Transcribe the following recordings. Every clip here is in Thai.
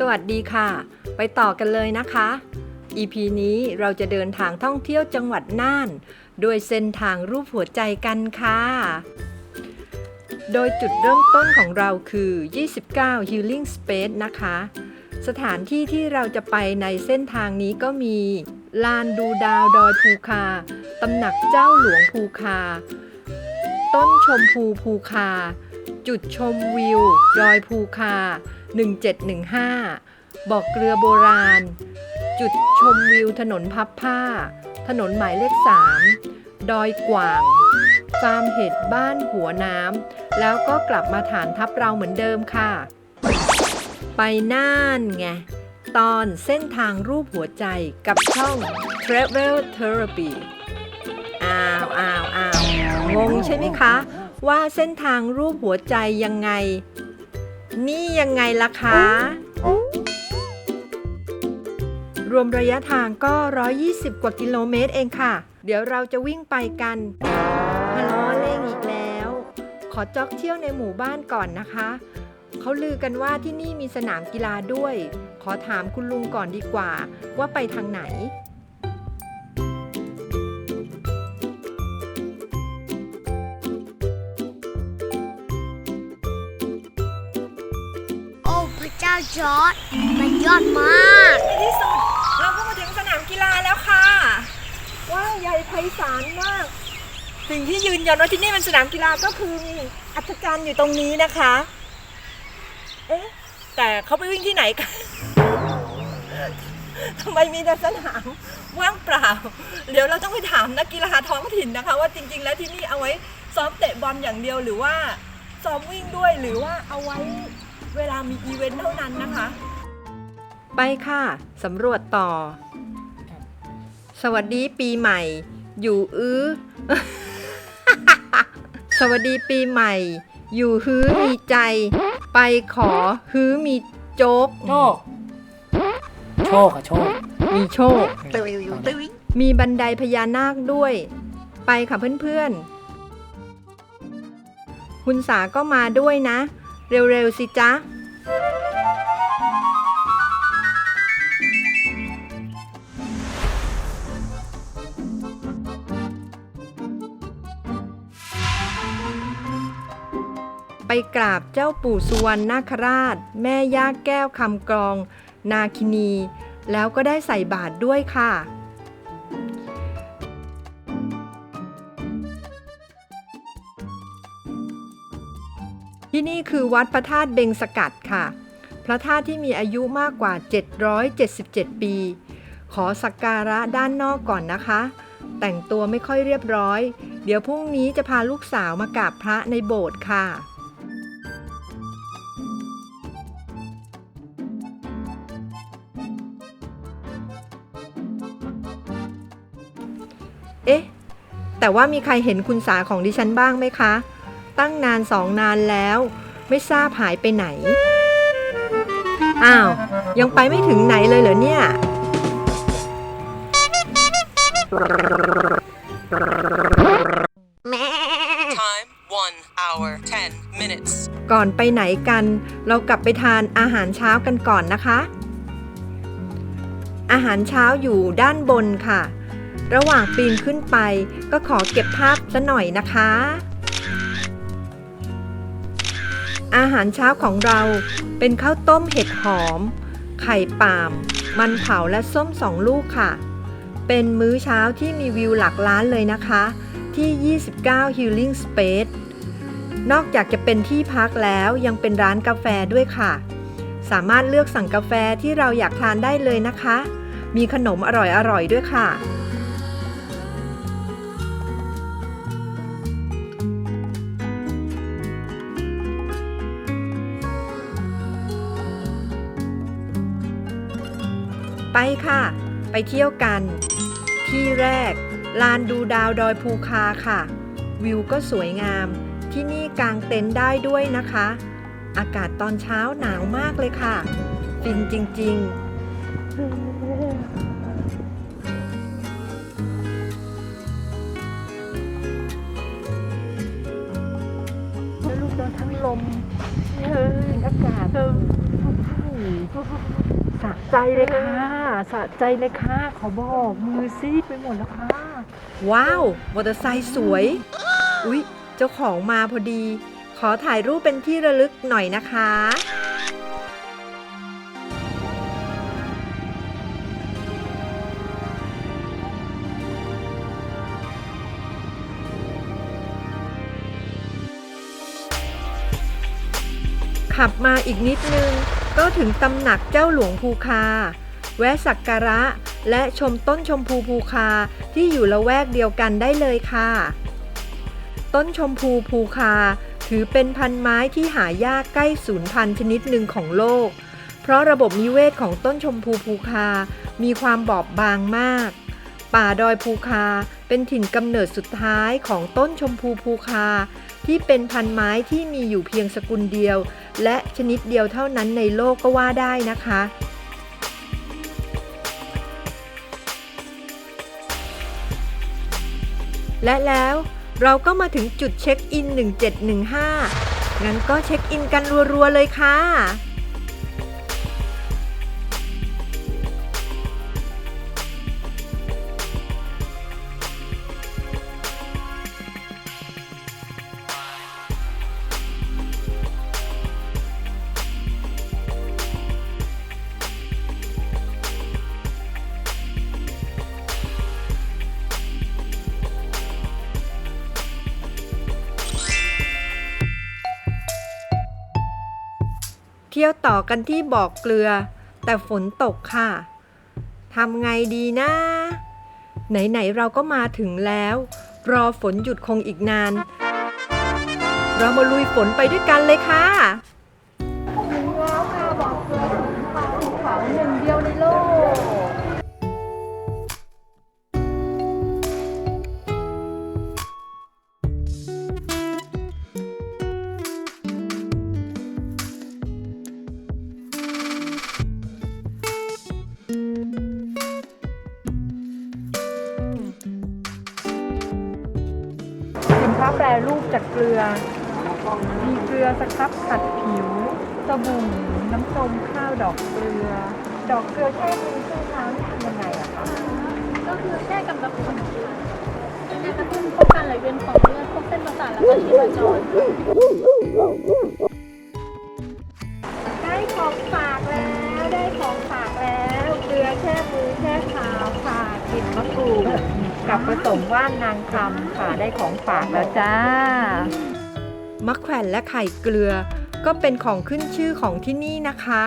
สวัสดีค่ะ ไปต่อกันเลยนะคะ EP นี้เราจะเดินทางท่องเที่ยวจังหวัดน่าน โดยเส้นทางรูปหัวใจกันค่ะ โดยจุดเริ่มต้นของเราคือ 29 Healing Space นะคะ สถานที่ที่เราจะไปในเส้นทางนี้ก็มี ลานดูดาวดอยภูคา ตำหนักเจ้าหลวงภูคา ต้นชมพูภูคา จุดชมวิว ดอยภูคา 1715 บอกเกลือโบราณ จุดชมวิวถนนพับผ้า ถนนหมายเลข 3 ดอยกว่างฟาร์มเห็ดบ้านหัวน้ำ แล้วก็กลับมาฐานทัพเราเหมือนเดิมค่ะ ไปน่านไง ตอนเส้นทางรูปหัวใจกับช่อง Travel Therapy อ้าวอ้าวอ้าวงงใช่ไหมคะ ว่าเส้นทางรูปหัวใจยังไง นี่ยังไงล่ะคะ รวมระยะทางก็ 120 กว่ากิโลเมตรเองค่ะ เดี๋ยวเราจะวิ่งไปกันฮัลโหลเล่งอีกแล้ว ขอจ็อกเที่ยวในหมู่บ้านก่อนนะคะเขาลือกันว่าที่นี่มีสนามกีฬาด้วย ขอถามคุณลุงก่อนดีกว่า ว่าไปทางไหน จอด มันยอดมาก ในที่สุดเราก็มาถึงสนามกีฬาแล้วค่ะว้าวใหญ่ไพศาลมาก สิ่งที่ยืนยันว่าที่นี่เป็นสนามกีฬาก็คือมีอัศจรรย์อยู่ตรงนี้นะคะ เอ๊ะ แต่เขาไปวิ่งที่ไหนกัน ทำไมมีแต่สนามว่างเปล่า เดี๋ยวเราต้องไปถามนักกีฬาท้องถิ่นนะคะ ว่าจริง ๆ แล้วที่นี่เอาไว้ซ้อมเตะบอลอย่างเดียวหรือว่าซ้อมวิ่งด้วยหรือว่าเอาไว้ เวลามีอีเวนต์เท่านั้นนะคะ ไปค่ะ สำรวจต่อ สวัสดีปีใหม่ อยู่อื้อ สวัสดีปีใหม่ อยู่ฮื้อมีใจ ไปขอฮื้อมีโจ๊ก โชค โชคอะโชคมีโชคมีบันไดพญานาคด้วย ไปค่ะเพื่อนๆ คุณสาก็มาด้วยนะ เร็วๆสิจ๊ะ ไปกราบเจ้าปู่สุวรรณนาคราช แม่ย่าแก้วคำกรอง นาคินี แล้วก็ได้ใส่บาตรด้วยค่ะ ที่นี่คือวัดพระธาตุเบงสกัดค่ะ พระธาตุที่มีอายุมากกว่า 777 ปี ขอสักการะด้านนอกก่อนนะคะ แต่งตัวไม่ค่อยเรียบร้อย เดี๋ยวพรุ่งนี้จะพาลูกสาวมากราบพระในโบสถ์ค่ะเอ๊ะ แต่ว่ามีใครเห็นคุณสาของดิฉันบ้างไหมคะ ตั้งนานสองนานแล้ว ไม่ทราบหายไปไหน อ้าว ยังไปไม่ถึงไหนเลยเหรอเนี่ย Time 1 hour 10 minutes. ก่อนไปไหนกัน เรากลับไปทานอาหารเช้ากันก่อนนะคะ อาหารเช้าอยู่ด้านบนค่ะ ระหว่างปีนขึ้นไปก็ขอเก็บภาพซะหน่อยนะคะ อาหารเช้าของเราเป็นข้าวต้มเห็ดหอม ไข่ป่าม มันเผาและส้มสองลูกค่ะ เป็นมื้อเช้าที่มีวิวหลักล้านเลยนะคะ ที่ 29 Healing Space นอกจากจะเป็นที่พักแล้วยังเป็นร้านกาแฟด้วยค่ะ สามารถเลือกสั่งกาแฟที่เราอยากทานได้เลยนะคะ มีขนมอร่อยๆด้วยค่ะ ไปค่ะ ไปเที่ยวกัน ที่แรก ลานดูดาวดอยภูคาค่ะ วิวก็สวยงาม ที่นี่กางเต็นท์ได้ด้วยนะคะ อากาศตอนเช้าหนาวมากเลยค่ะ ฟินจริงๆลูกโดนทั้งลมเฮ้ยอากาศสะใจเลยค่ะสะใจเลยค่ะขอบอกมือซีดไปหมดแล้วค่ะ ว้าว มอเตอร์ไซค์สวย อุ๊ย เจ้าของมาพอดี ขอถ่ายรูปเป็นที่ระลึกหน่อยนะคะ ขับมาอีกนิดนึง ก็ถึงตำหนักเจ้าหลวงภูคา แวะสักการะ และชมต้นชมพูภูคาที่อยู่ละแวกเดียวกันได้เลยค่ะ ต้นชมพูภูคา ถือเป็นพันไม้ที่หายากใกล้สูญพันธุ์ชนิดหนึ่งของโลก เพราะระบบนิเวศของต้นชมพูภูคา มีความบอบบางมาก ป่าดอยภูคาเป็นถิ่นกำเนิดสุดท้ายของต้นชมพูภูคา ที่เป็นพันไม้ที่มีอยู่เพียงสกุลเดียว และชนิดเดียวเท่านั้นในโลกก็ว่าได้นะคะ และแล้วเราก็มาถึงจุดเช็คอิน 1715 งั้นก็เช็คอินกันรัวๆเลยค่ะ ที่ยวต่อกันที่บ่อกเกลือ แต่ฝนตกค่ะทำไงดีนะ ไหน ๆ เราก็มาถึงแล้ว รอฝนหยุดคงอีกนาน เรามาลุยฝนไปด้วยกันเลยค่ะ รรูปจากเกลือ มีเกลือสครับขัดผิว สบู่น้ำนมข้าวดอกเกลือ ดอกเกลือแช่มือแช่เท้านี่ทำยังไงอะคะก็คือแค่กับกระตุ้นเป็นกกระตุ้นป้องกันไหลเวียนของเลือดพวกเส้นประสาทและก็ชีพจร กับผสมว่านนางคำค่ะได้ของฝากแล้วจ้ามะแขวนและไข่เกลือ ก็เป็นของขึ้นชื่อของที่นี่นะคะ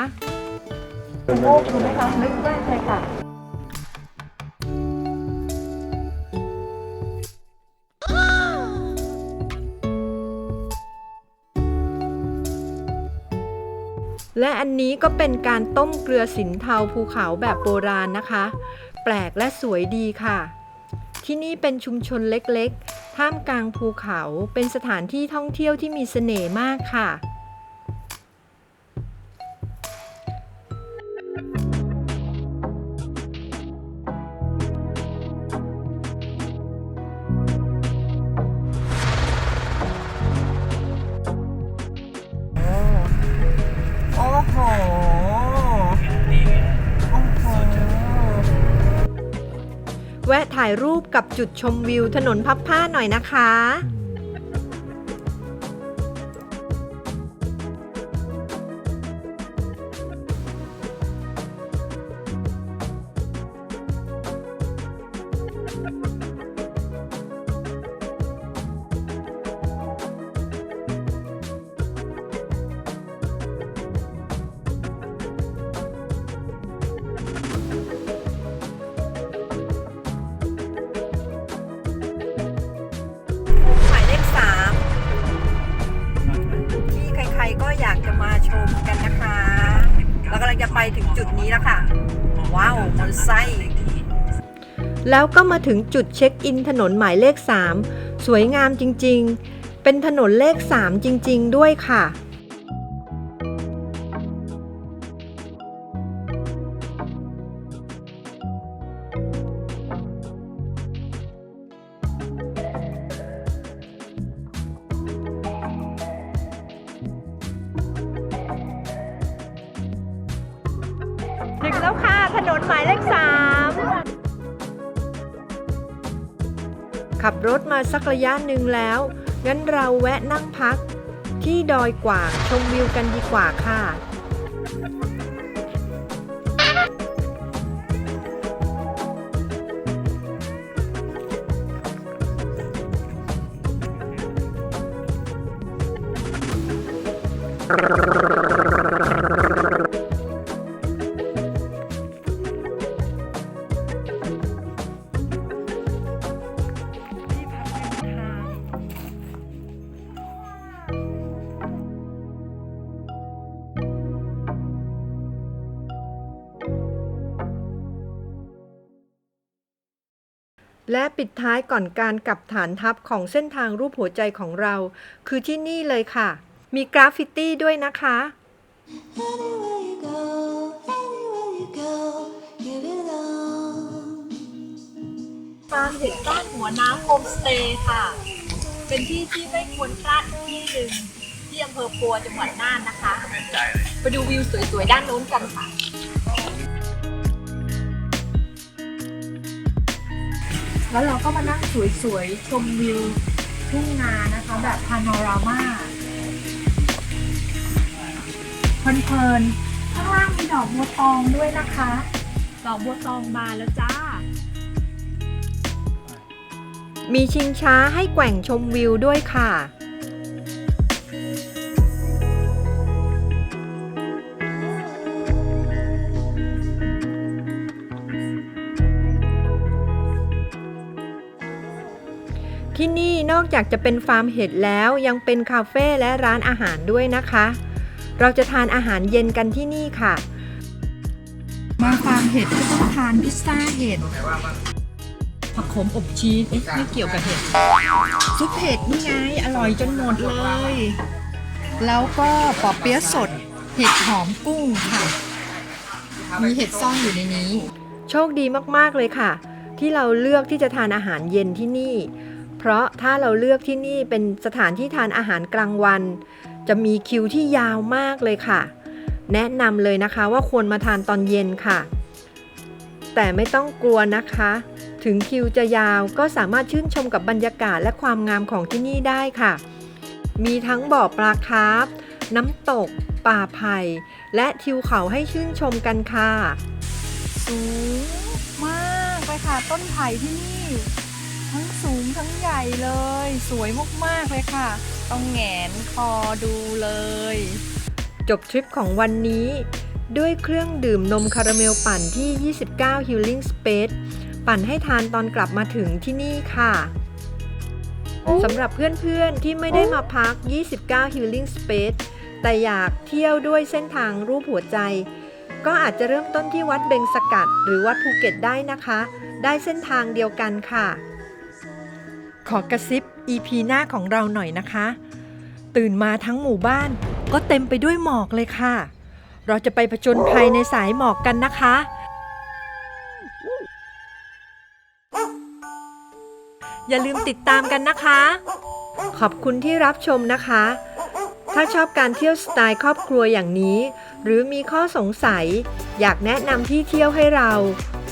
โอ้ถูกไหมคะนึกได้เลยค่ะและอันนี้ก็เป็นการต้มเกลือสินเทาภูเขาแบบโบราณนะคะ แปลกและสวยดีค่ะ ที่นี่เป็นชุมชนเล็กๆ ท่ามกลางภูเขา เป็นสถานที่ท่องเที่ยวที่มีเสน่ห์มากค่ะ แวะถ่ายรูปกับจุดชมวิวถนนพับผ้าหน่อยนะคะ แล้วค่ะ ว้าวมอนไซแล้วก็มาถึงจุดเช็คอินถนนหมายเลข 3 สวยงามจริงๆ เป็นถนนเลข 3 จริง ๆ ด้วยค่ะ มาสักระยะหนึ่งแล้ว งั้นเราแวะนั่งพัก ที่ดอยกว่างชมวิวกันดีกว่าค่ะ และปิดท้ายก่อนการกลับฐานทัพของเส้นทางรูปหัวใจของเรา คือที่นี่เลยค่ะ มีกราฟฟิตี้ด้วยนะคะ Anywhere you go, anywhere you go, give it all. ฟาร์มเห็ดบ้านหัวน้ำโฮมสเตย์ค่ะ เป็นที่ที่ไม่ควรพลาดอีกที่หนึ่งที่อำเภอปัวจังหวัดน่านนะคะ ไปดูวิวสวยๆ ด้านโน้นกันค่ะ แล้วเราก็มานั่งสวยๆ ชมวิวทุ่งนานะคะ แบบพาโนรามาเพลินๆข้างล่างมีดอกบัวตองด้วยนะคะ ดอกบัวตองบานแล้วจ้า มีชิงช้าให้แกว่งชมวิวด้วยค่ะ ที่นี่นอกจากจะเป็นฟาร์มเห็ดแล้วยังเป็นคาเฟ่และร้านอาหารด้วยนะคะ เราจะทานอาหารเย็นกันที่นี่ค่ะ มาฟาร์มเห็ดก็ต้องทานพิซซ่าเห็ดผักขมอบชีสเอ๊ะไม่เกี่ยวกับเห็ดซุปเห็ดนี่ไงอร่อยจนหมดเลย แล้วก็ปอเปี๊ยะสด เห็ดหอมกุ้งค่ะ มีเห็ดซ่อนอยู่ในนี้ โชคดีมากๆเลยค่ะ ที่เราเลือกที่จะทานอาหารเย็นที่นี่ เพราะถ้าเราเลือกที่นี่เป็นสถานที่ทานอาหารกลางวัน จะมีคิวที่ยาวมากเลยค่ะ แนะนำเลยนะคะว่าควรมาทานตอนเย็นค่ะ แต่ไม่ต้องกลัวนะคะ ถึงคิวจะยาวก็สามารถชื่นชมกับบรรยากาศและความงามของที่นี่ได้ค่ะ มีทั้งบ่อปลาคาร์ฟน้ำตก ป่าไผ่ และทิวเขาให้ชื่นชมกันค่ะ สูงมากเลยค่ะต้นไผ่ที่นี่ สูงทั้งใหญ่เลย สวยมากๆเลยค่ะ ต้องแงนคอดูเลย จบทริปของวันนี้ ด้วยเครื่องดื่มนมคาราเมลปั่นที่ 29 Healing Space ปั่นให้ทานตอนกลับมาถึงที่นี่ค่ะสำหรับเพื่อนๆที่ไม่ได้มาพัก 29 Healing Space แต่อยากเที่ยวด้วยเส้นทางรูปหัวใจ ก็อาจจะเริ่มต้นที่วัดเบงสกัด หรือวัดภูเก็ตได้นะคะ ได้เส้นทางเดียวกันค่ะ ขอกระซิบ EP หน้าของเราหน่อยนะคะ ตื่นมาทั้งหมู่บ้านก็เต็มไปด้วยหมอกเลยค่ะ เราจะไปผจญภัยในสายหมอกกันนะคะ อย่าลืมติดตามกันนะคะ ขอบคุณที่รับชมนะคะ ถ้าชอบการเที่ยวสไตล์ครอบครัวอย่างนี้ หรือมีข้อสงสัย อยากแนะนำที่เที่ยวให้เรา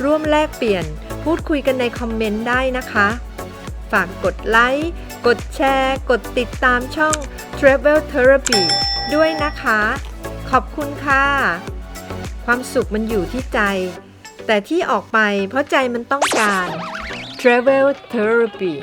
ร่วมแลกเปลี่ยน พูดคุยกันในคอมเมนต์ได้นะคะ ฝากกดไลค์ กดแชร์ กดติดตามช่อง Travel Therapy ด้วยนะคะ ขอบคุณค่ะ ความสุขมันอยู่ที่ใจ แต่ที่ออกไปเพราะใจมันต้องการ Travel Therapy